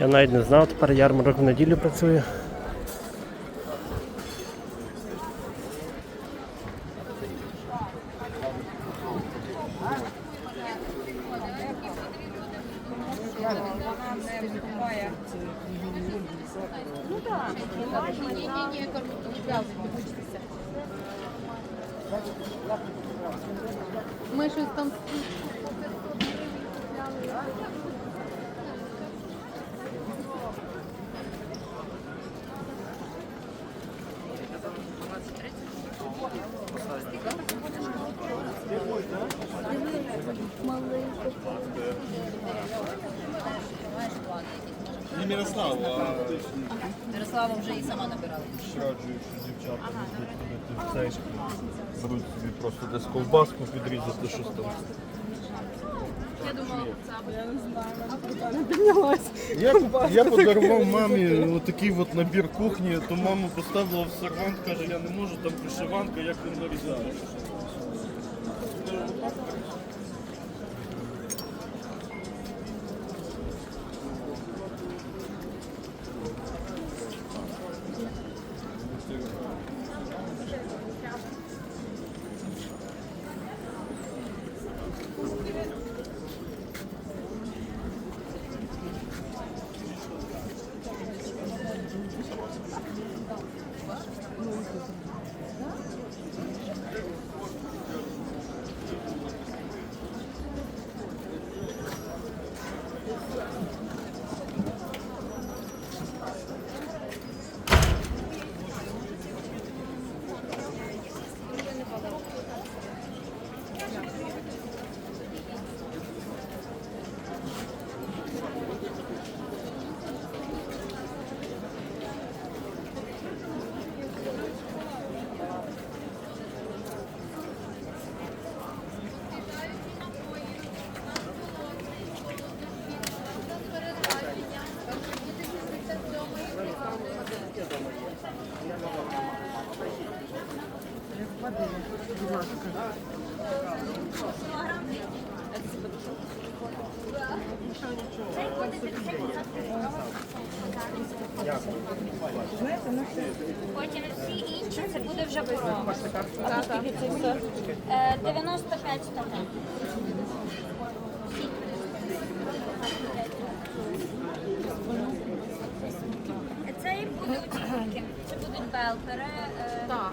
Я навіть не знав, тепер ярмарок в неділю працює. Ми щось там Не Мирославу, а Мирослава вже і сама набирала. дівчата ходити цей. Беруть собі просто десь ковбаску підрізати, щось там. Я думала, Я, я подарував мамі отакий от набір кухні, то мама поставила в сервант, каже, я не можу, там пришиванка, як він нарізає. Потім всі інші це буде вже порога. А скільки це все? Е, 95 стакан. Це і будуть тільки. Це будуть белпери. е, Так.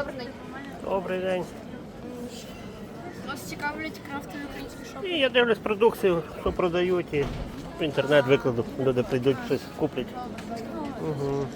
Добрий день. Добрий день. Вас цікавлять крафтові українські шопи? І я дивлюсь продукцію, що продають, і в інтернет викладу. Люди прийдуть, щось куплять. Угу.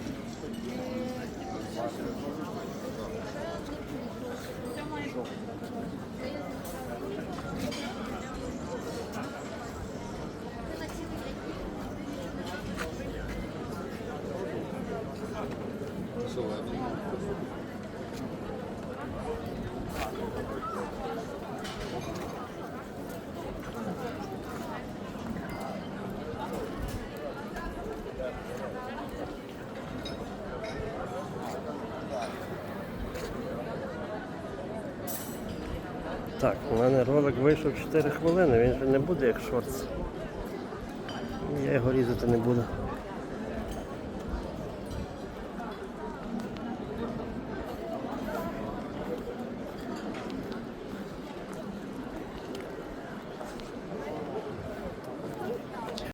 Так, у мене ролик вийшов 4 хвилини, він вже не буде як шортс. Я його різати не буду.